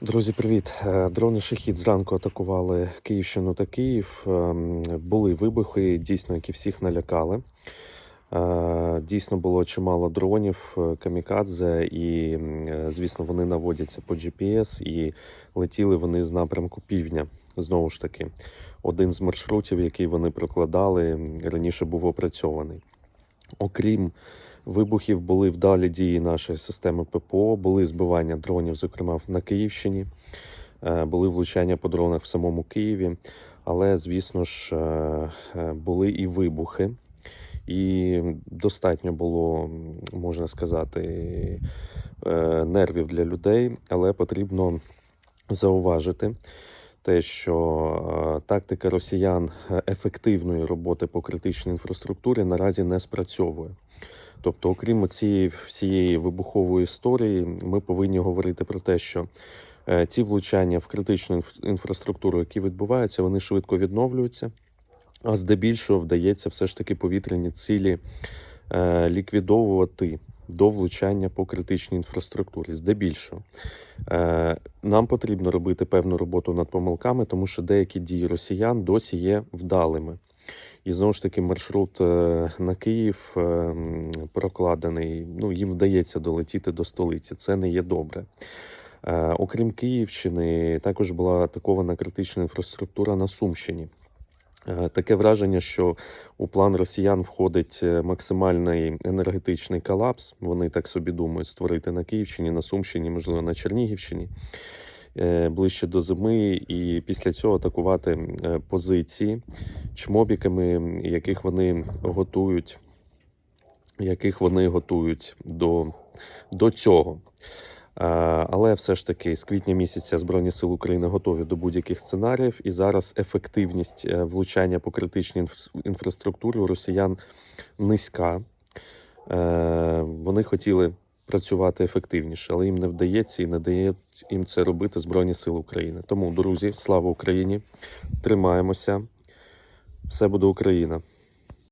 Друзі, привіт! Е, Дрони Шахід зранку атакували Київщину та Київ. Ем, Були вибухи, дійсно, які всіх налякали. Е, Дійсно було чимало дронів е, камікадзе, і, звісно, вони наводяться по GPS і летіли вони з напрямку півдня. Знову ж таки, один з маршрутів, який вони прокладали, раніше був опрацьований. Окрім вибухів, були вдалі дії нашої системи ППО, були збивання дронів, зокрема на Київщині, е, були влучання по дронах в самому Києві, але, звісно ж, е, е, були і вибухи. І достатньо було, можна сказати, нервів для людей, але потрібно зауважити те, що тактика росіян ефективної роботи по критичній інфраструктурі наразі не спрацьовує. Тобто, окрім цієї всієї вибухової історії, ми повинні говорити про те, що е, ті влучання в критичну інфраструктуру, які відбуваються, вони швидко відновлюються. А здебільшого вдається все ж таки повітряні цілі е, ліквідовувати до влучання по критичній інфраструктурі. Здебільшого. Е, нам потрібно робити певну роботу над помилками, тому що деякі дії росіян досі є вдалими. І знову ж таки, маршрут е, на Київ е, прокладений. Ну, їм вдається долетіти до столиці. Це не є добре. Е, Окрім Київщини, також була атакована критична інфраструктура на Сумщині. Таке враження, що у план росіян входить максимальний енергетичний колапс. Вони так собі думають створити на Київщині, на Сумщині, можливо, на Чернігівщині ближче до зими, і після цього атакувати е, позиції чмобіками, яких вони готують, яких вони готують до, до цього. Е, Але все ж таки з квітня місяця Збройні Сили України готові до будь-яких сценаріїв, і зараз ефективність е, влучання по критичній інф- інфраструктурі у росіян низька. Е, Вони хотіли працювати ефективніше, але їм не вдається і не дає їм це робити Збройні Сили України. Тому, друзі, слава Україні! Тримаємося! Все буде Україна!